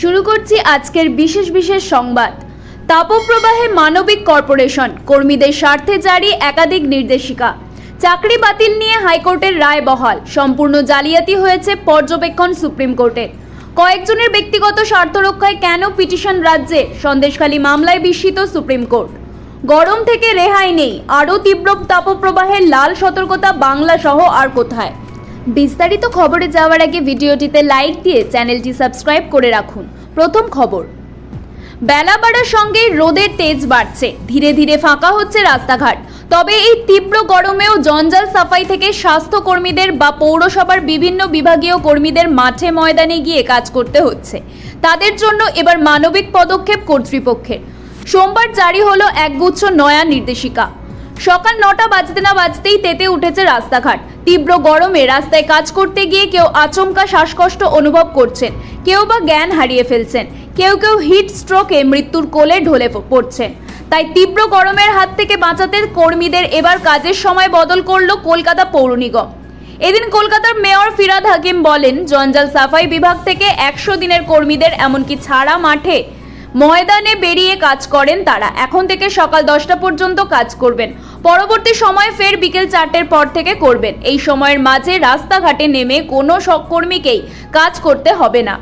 শুরু করছি আজকের বিশেষ বিশেষ সংবাদ। তাপপ্রবাহে মানবিক কর্পোরেশন, কর্মীদের স্বার্থে জারি একাধিক নির্দেশিকা। চাকরি বাতিল নিয়ে হাইকোর্টের রায় বহাল। সম্পূর্ণ জালিয়াতি হয়েছে পর্যবেক্ষণ সুপ্রিম কোর্টের কয়েকজনের ব্যক্তিগত স্বার্থ রক্ষায় কেন পিটিশন রাজ্যে? সন্দেশখালী মামলায় বিস্মিত সুপ্রিম কোর্ট। গরম থেকে রেহাই নেই। আরও তীব্র তাপপ্রবাহের লাল সতর্কতা বাংলা সহ আর কোথায়? বিস্তারিত খবরে যাওয়ার আগে ভিডিওটিতে লাইক দিয়ে চ্যানেলটি সাবস্ক্রাইব করে রাখুন। প্রথম খবর। বেলা বাড়ার সঙ্গে রোদের তেজ বাড়ছে। ধীরে ধীরে ফাঁকা হচ্ছে রাস্তাঘাট। তবে এই তীব্র গরমেও জঞ্জাল সাফাই থেকে স্বাস্থ্য কর্মীদের বা পৌরসভার বিভিন্ন বিভাগীয় কর্মীদের মাঠে ময়দানে গিয়ে কাজ করতে হচ্ছে। তাদের জন্য এবার মানবিক পদক্ষেপ কর্তৃপক্ষের। সোমবার জারি হলো একগুচ্ছ নয়া নির্দেশিকা। সকাল নটা বাজতে না বাজতেই তেতে উঠেছে রাস্তাঘাট। তীব্র গরমে রাস্তায় কাজ করতে গিয়ে কেউ আচমকা শ্বাসকষ্ট অনুভব করছেন। কেউ বা জ্ঞান হারিয়ে ফেলছেন। কেউ কেউ হিট স্ট্রোকে মৃত্যুর কোলে ঢলে পড়ছেন। তাই তীব্র গরমের হাত থেকে বাঁচাতে কর্মীদের এবার কাজের সময় বদল করল কলকাতা পৌর নিগম। এদিন কলকাতার মেয়র ফিরাদ হাকিম বলেন, জঞ্জাল সাফাই বিভাগ থেকে একশো দিনের কর্মীদের এমনকি ছাড়া মাঠে ময়দানে বেরিয়ে কাজ করেন তারা। এখন থেকে সকাল দশটা পর্যন্ত কাজ করবেন। পরবর্তী সময় ফের বিকেল চারটের পর থেকে করবেন। এই সময়ের মাঝে রাস্তাঘাটে নেমে কোনো সহকর্মীকেই কাজ করতে হবে না।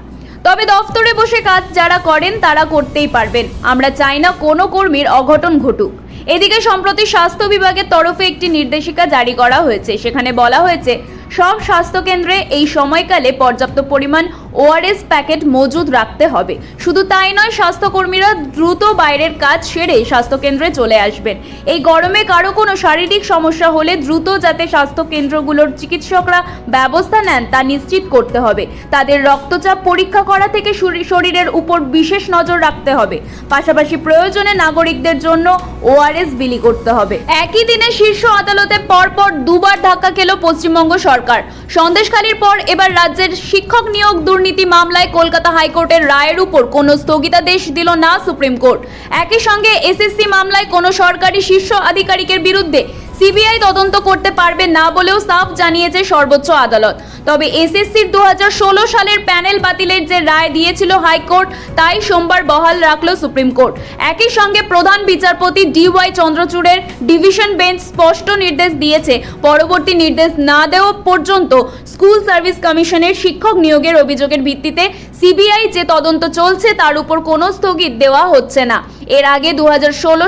তবে দফতরে বসে কাজ যারা করেন তারা করতেই পারবেন। আমরা চাই না কোনো কর্মীর অঘটন ঘটুক। এদিকে সম্প্রতি স্বাস্থ্য বিভাগের তরফে একটি নির্দেশিকা জারি করা হয়েছে। সেখানে বলা হয়েছে, সব স্বাস্থ্যকেন্দ্রে এই সময়কালে পর্যাপ্ত পরিমাণ ওআরএস প্যাকেট মজুদ রাখতে হবে। শুধু তাই নয়, স্বাস্থ্যকর্মীরা দ্রুত বাইরের কাজ সেরে স্বাস্থ্যকেন্দ্রে চলে আসবেন। এই গরমে কারও কোনো শারীরিক সমস্যা হলে দ্রুত যাতে স্বাস্থ্যকেন্দ্রগুলোর চিকিৎসকরা ব্যবস্থা নেন, তা নিশ্চিত করতে হবে। তাদের রক্তচাপ পরীক্ষা করা থেকে শরীরের উপর বিশেষ নজর রাখতে হবে। পাশাপাশি প্রয়োজনে নাগরিকদের জন্য ওআরএস বিলি করতে হবে। একই দিনে শীর্ষ আদালতে পরপর দুবার ধাক্কা খেল পশ্চিমবঙ্গ সরকার। সন্দেশখালীর পর এবার রাজ্যের শিক্ষক নিয়োগ দুর্নীতি মামলায় কলকাতা হাইকোর্টের রায়ের উপর কোনো স্থগিতাদেশ দিল না সুপ্রিম কোর্ট। একই সঙ্গে এসএসসি মামলায় কোনো সরকারি শীর্ষ আধিকারিকের বিরুদ্ধে সিবিআই তদন্ত করতে পারবে না বলেও সাফ জানিয়েছে সর্বোচ্চ আদালত। তবে এসএসসির দুহাজার ষোলো সালের প্যানেল বাতিলের যে রায় দিয়েছিল হাইকোর্ট, তাই সোমবার বহাল রাখল সুপ্রিম কোর্ট। একই সঙ্গে প্রধান বিচারপতি ডিওয়াই চন্দ্রচূড়ের ডিভিশন বেঞ্চ স্পষ্ট নির্দেশ দিয়েছে। পরবর্তী নির্দেশ না দেওয়া পর্যন্ত স্কুল সার্ভিস কমিশনের শিক্ষক নিয়োগের অভিযোগের ভিত্তিতে সিবিআই যে তদন্ত চলছে, তার উপর কোনো স্থগিত দেওয়া হচ্ছে না। এর আগে দু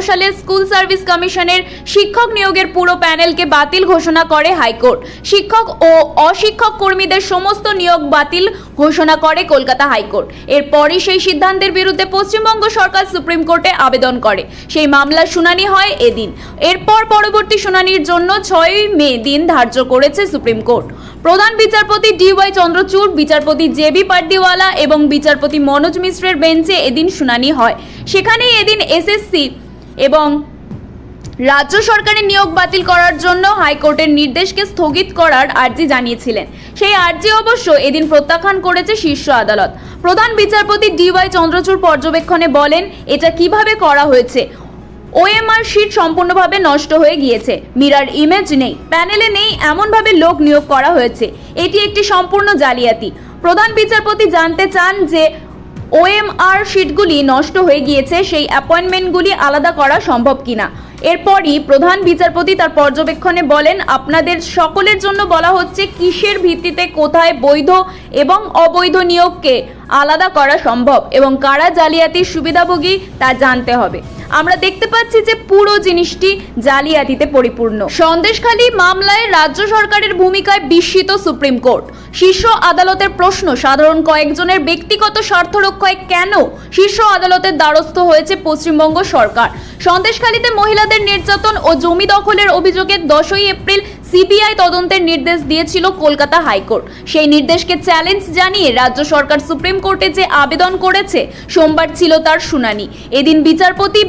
সালে স্কুল সার্ভিস কমিশনের শিক্ষক নিয়োগের পুরো প্যানেলকে বাতিল ঘোষণা করে হাইকোর্ট। শিক্ষক ও অশিক্ষক কর্মীদের সমস্ত নিয়োগ বাতিল ঘোষণা করে কলকাতা হাইকোর্ট। এরপরই সেই সিদ্ধান্তের বিরুদ্ধে পশ্চিমবঙ্গ সরকার সুপ্রিম কোর্টে আবেদন করে। সেই মামলার শুনানি হয় এদিন। এরপর পরবর্তী শুনানির জন্য ছয় মে দিন ধার্য করেছে সুপ্রিম কোর্ট। প্রধান বিচারপতি ডিওয়াই চন্দ্রচূড়, বিচারপতি জেবি পাড্ডিওয়ালা এবং বিচারপতি মনোজ মিশ্রের বেঞ্চে এদিন শুনানি হয়। সেখানেই এদিন এসএসসি এবং রাজ্য সরকারের নিয়োগ বাতিল করার জন্য হাইকোর্টের নির্দেশকে স্থগিত করার আর্জি জানিয়েছিলেন। সেই আর্জি অবশ্য এদিন প্রত্যাখ্যান করেছে শীর্ষ আদালত। প্রধান বিচারপতি ডিওয়াই চন্দ্রচূড় পর্যবেক্ষণে বলেন, এটা কীভাবে করা হয়েছে? ওএমআর শিট সম্পূর্ণভাবে নষ্ট হয়ে গিয়েছে। মিরার ইমেজ নেই, প্যানেলে নেই, এমনভাবে লোক নিয়োগ করা হয়েছে। এটি একটি সম্পূর্ণ জালিয়াতি। প্রধান বিচারপতি জানতে চান যে, ওএমআর শিটগুলি নষ্ট হয়ে গিয়েছে, সেই অ্যাপয়েন্টমেন্টগুলি আলাদা করা সম্ভব কিনা। এরপরই প্রধান বিচারপতি তার পর্যবেক্ষণে বলেন, আপনাদের সকলের জন্য বলা হচ্ছে কিসের ভিত্তিতে কোথায় বৈধ এবং অবৈধ নিয়োগকে আলাদা করা সম্ভব এবং কারা জালিয়াতির সুবিধাভোগী তা জানতে হবে। আমরা দেখতে পাচ্ছি যে পুরো জিনিসটি জালিয়াতিতে পরিপূর্ণ। সন্দেশখালী মামলায় রাজ্য সরকারের ভূমিকায় বিস্মিত সুপ্রিম কোর্ট। শীর্ষ আদালতের প্রশ্ন, সাধারণ কয়েকজনের ব্যক্তিগত স্বার্থ রক্ষায় কেন শীর্ষ আদালতের দ্বারস্থ হয়েছে পশ্চিমবঙ্গ সরকার? সন্দেশখালীতে মহিলাদের নির্যাতন ও জমি দখলের অভিযোগে দশই এপ্রিল সিবিআই তদন্তের নির্দেশ দিয়েছিল কলকাতা হাইকোর্ট। সেই নির্দেশকে চ্যালেঞ্জ জানিয়ে রাজ্য সরকার সুপ্রিম কোর্টে যে আবেদন করেছে, সোমবার ছিল তার শুনানি। এদিন বিচারপতি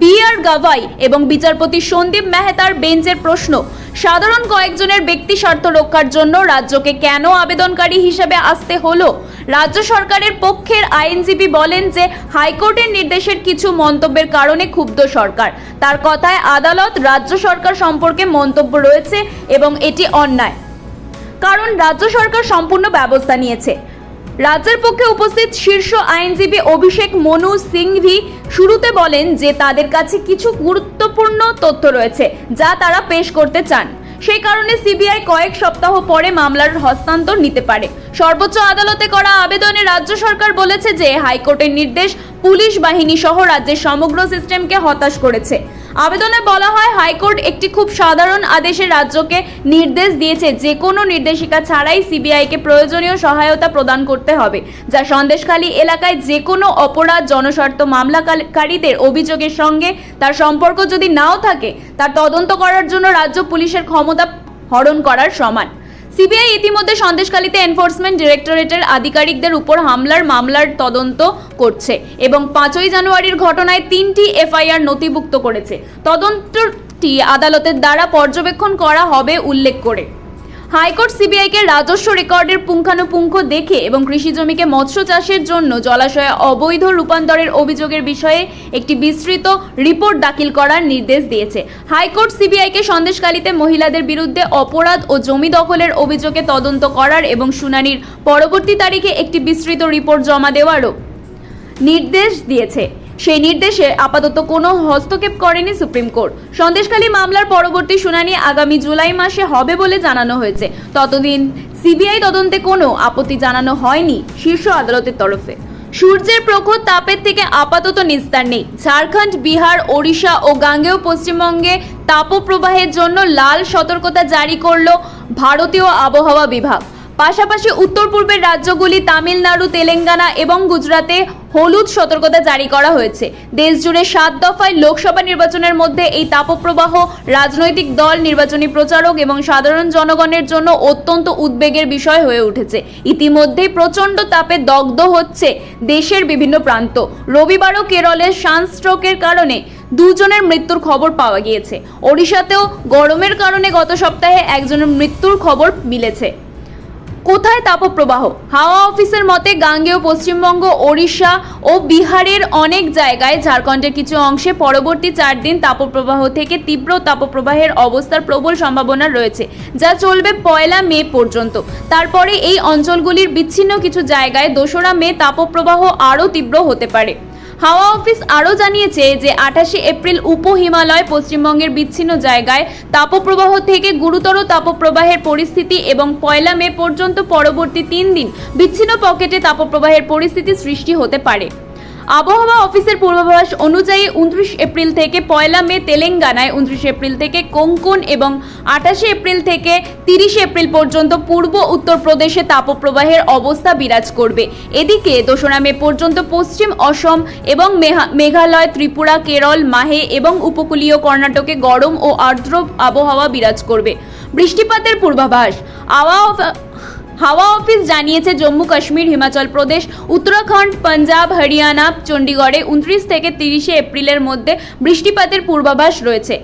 বি আর গাভাই এবং বিচারপতি সন্দীপ মেহতার বেঞ্চের প্রশ্ন, সাধারণ কয়েকজনের ব্যক্তি স্বার্থ রক্ষার জন্য রাজ্যকে কেন আবেদনকারী হিসেবে আসতে হলো? রাজ্য সরকারের পক্ষের আইনজীবী বলেন যে, হাইকোর্টের নির্দেশের কিছু মন্তব্যের কারণে ক্ষুব্ধ সরকার। তার কথায় আদালত, রাজ্য সরকার সম্পর্কে মন্তব্য রয়েছে এবং এটি অন্যায়। কারণ রাজ্য সরকার সম্পূর্ণ ব্যবস্থা নিয়েছে। রাজ্যের পক্ষে উপস্থিত শীর্ষ আইনজীবী অভিষেক মনু সিংভি শুরুতে বলেন যে তাদের কাছে কিছু গুরুত্বপূর্ণ তথ্য রয়েছে যা তারা পেশ করতে চান। সেই কারণে সিবিআই কয়েক সপ্তাহ পরে মামলার হস্তান্তর নিতে পারে। সর্বোচ্চ আদালতে করা আবেদনে রাজ্য সরকার বলেছে যে হাইকোর্টের নির্দেশ পুলিশ বাহিনী সহ রাজ্যের সমগ্র সিস্টেমকে হতাশ করেছে। আবেদনে বলা হয়, হাইকোর্ট একটি খুব সাধারণ আদেশে রাজ্যকে নির্দেশ দিয়েছে। যে কোনো নির্দেশিকা ছাড়াই সিবিআইকে প্রয়োজনীয় সহায়তা প্রদান করতে হবে, যা সন্দেশখালী এলাকায় যে কোনো অপরাধ জনস্বার্থ মামলাকারীদের অভিযোগের সঙ্গে তার সম্পর্ক যদি নাও থাকে, তার তদন্ত করার জন্য রাজ্য পুলিশের ক্ষমতা হরণ করার সমান। সিবিআই ইতিমধ্যে সন্দেশকালীতে এনফোর্সমেন্ট ডিরেক্টরেটের আধিকারিকদের উপর হামলার মামলার তদন্ত করছে এবং পাঁচই জানুয়ারির ঘটনায় তিনটি এফআইআর নথিভুক্ত করেছে। তদন্তটি আদালতের দ্বারা পর্যবেক্ষণ করা হবে, উল্লেখ করে। হাইকোর্ট সিবিআইকে রাজস্ব রেকর্ডের পুঙ্খানুপুঙ্খ দেখে এবং কৃষি জমিকে মৎস্য চাষের জন্য জলাশয়ে অবৈধ রূপান্তরের অভিযোগের বিষয়ে একটি বিস্তৃত রিপোর্ট দাখিল করার নির্দেশ দিয়েছে। হাইকোর্ট সিবিআইকে সন্দেশকালীতে মহিলাদের বিরুদ্ধে অপরাধ ও জমি দখলের অভিযোগে তদন্ত করার এবং শুনানির পরবর্তী তারিখে একটি বিস্তৃত রিপোর্ট জমা দেওয়ারও নির্দেশ দিয়েছে। সেই নির্দেশে আপাতত কোনো হস্তক্ষেপ করেনি সুপ্রিম কোর্ট। সন্দেশখালী মামলার পরবর্তী শুনানি আগামী জুলাই মাসে হবে বলে জানানো হয়েছে। ততদিন সিবিআই তদন্তে কোনো আপত্তি জানানো হয়নি শীর্ষ আদালতের তরফে। সূর্যের প্রখর তাপের থেকে আপাতত নিস্তার নেই। ঝাড়খণ্ড, বিহার, ওড়িশা ও গাঙ্গেয় পশ্চিমবঙ্গে তাপপ্রবাহের জন্য লাল সতর্কতা জারি করল ভারতীয় আবহাওয়া বিভাগ। পাশাপাশি উত্তর পূর্বের রাজ্যগুলি তামিলনাড়ু, তেলেঙ্গানা এবং গুজরাতে হলুদ সতর্কতা জারি করা হয়েছে। দেশজুড়ে সাত দফায় লোকসভা নির্বাচনের মধ্যে এই তাপপ্রবাহ রাজনৈতিক দল, নির্বাচনী প্রচারক এবং সাধারণ জনগণের জন্য অত্যন্ত উদ্বেগের বিষয় হয়ে উঠেছে। ইতিমধ্যেই প্রচণ্ড তাপে দগ্ধ হচ্ছে দেশের বিভিন্ন প্রান্ত। রবিবারও কেরলের সানস্ট্রোকের কারণে দুজনের মৃত্যুর খবর পাওয়া গিয়েছে। ওড়িশাতেও গরমের কারণে গত সপ্তাহে একজনের মৃত্যুর খবর মিলেছে। কোথায় তাপপ্রবাহ? হাওয়া অফিসের মতে গাঙ্গেয় পশ্চিমবঙ্গ, ওড়িশা ও বিহারের অনেক জায়গায় ঝাড়খণ্ডের কিছু অংশে পরবর্তী চার দিন তাপপ্রবাহ থেকে তীব্র তাপপ্রবাহের অবস্থার প্রবল সম্ভাবনা রয়েছে, যা চলবে পয়লা মে পর্যন্ত। তারপরে এই অঞ্চলগুলির বিচ্ছিন্ন কিছু জায়গায় দোসরা মে তাপপ্রবাহ আরও তীব্র হতে পারে। হাওয়া অফিস আরও জানিয়েছে যে আঠাশে এপ্রিল উপ হিমালয় পশ্চিমবঙ্গের বিচ্ছিন্ন জায়গায় তাপপ্রবাহ থেকে গুরুতর তাপপ্রবাহের পরিস্থিতি এবং পয়লা মে পর্যন্ত পরবর্তী তিন দিন বিচ্ছিন্ন পকেটে তাপপ্রবাহের পরিস্থিতি সৃষ্টি হতে পারে। আবহাওয়া অফিসের পূর্বাভাস অনুযায়ী উনত্রিশ এপ্রিল থেকে পয়লা মে তেলেঙ্গানায়, উনত্রিশ এপ্রিল থেকে কোঙ্কন এবং আঠাশে এপ্রিল থেকে তিরিশে এপ্রিল পর্যন্ত পূর্ব উত্তরপ্রদেশে তাপপ্রবাহের অবস্থা বিরাজ করবে। এদিকে দোসরা মে পর্যন্ত পশ্চিম অসম এবং মেঘালয়, ত্রিপুরা, কেরল, মাহে এবং উপকূলীয় কর্ণাটকে গরম ও আর্দ্র আবহাওয়া বিরাজ করবে। বৃষ্টিপাতের পূর্বাভাস, আবহাওয়া হাওয়া অফিস জানিয়েছে জম্মু কাশ্মীর, হিমাচল প্রদেশ, উত্তরাখণ্ড, পাঞ্জাব, হরিয়ানা, চণ্ডীগড়ে উনত্রিশ থেকে তিরিশে এপ্রিলের মধ্যে বৃষ্টিপাতের পূর্বাভাস রয়েছে।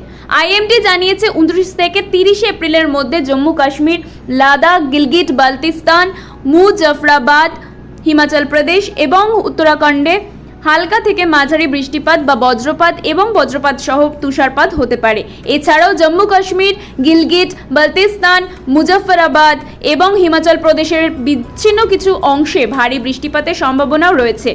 আইএমডি জানিয়েছে উনত্রিশ থেকে তিরিশে এপ্রিলের মধ্যে জম্মু কাশ্মীর, লাদাখ, গিলগিট, বালতিস্তান মুজফরাবাদ হিমাচল প্রদেশ এবং উত্তরাখণ্ডে হালকা থেকে মাঝারি বৃষ্টিপাত বা বজ্রপাত এবং বজ্রপাত সহ তুষারপাত হতে পারে। এছাড়াও জম্মু কাশ্মীর, গিলগিট বালতিস্তান মুজফ্ফরাবাদ এবং হিমাচল প্রদেশের বিচ্ছিন্ন কিছু অংশে ভারী বৃষ্টিপাতের সম্ভাবনাও রয়েছে।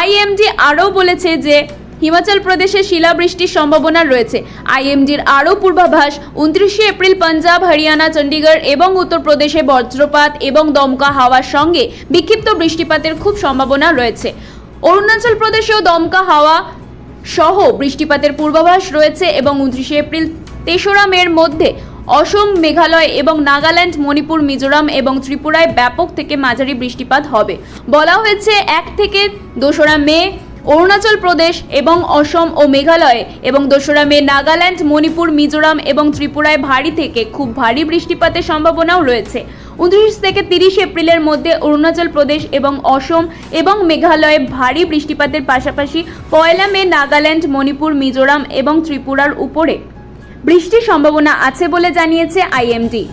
আইএমডি আরও বলেছে যে, হিমাচল প্রদেশে শিলাবৃষ্টির সম্ভাবনা রয়েছে। আইএমডির আরও পূর্বাভাস, উনত্রিশে এপ্রিল পাঞ্জাব, হরিয়ানা, চণ্ডীগড় এবং উত্তরপ্রদেশে বজ্রপাত এবং দমকা হাওয়ার সঙ্গে বিক্ষিপ্ত বৃষ্টিপাতের খুব সম্ভাবনা রয়েছে। অরুণাচল প্রদেশেও দমকা হাওয়া সহ বৃষ্টিপাতের পূর্বাভাস রয়েছে এবং উনত্রিশে এপ্রিল তেসরা মের মধ্যে অসম, মেঘালয় এবং নাগাল্যান্ড, মণিপুর, মিজোরাম এবং ত্রিপুরায় ব্যাপক থেকে মাঝারি বৃষ্টিপাত হবে। বলা হয়েছে এক থেকে দোসরা মে অরুণাচল প্রদেশ এবং অসম ও মেঘালয়ে এবং দোসরা মে নাগাল্যান্ড, মণিপুর, মিজোরাম এবং ত্রিপুরায় ভারী থেকে খুব ভারী বৃষ্টিপাতের সম্ভাবনাও রয়েছে। উনত্রিশ থেকে তিরিশ এপ্রিলের মধ্যে অরুণাচল প্রদেশ এবং অসম এবং মেঘালয়ে ভারী বৃষ্টিপাতের পাশাপাশি পয়লা মে নাগাল্যান্ড, মণিপুর, মিজোরাম এবং ত্রিপুরার উপরে। বৃষ্টির সম্ভাবনা আছে বলে জানিয়েছে আইএমডি।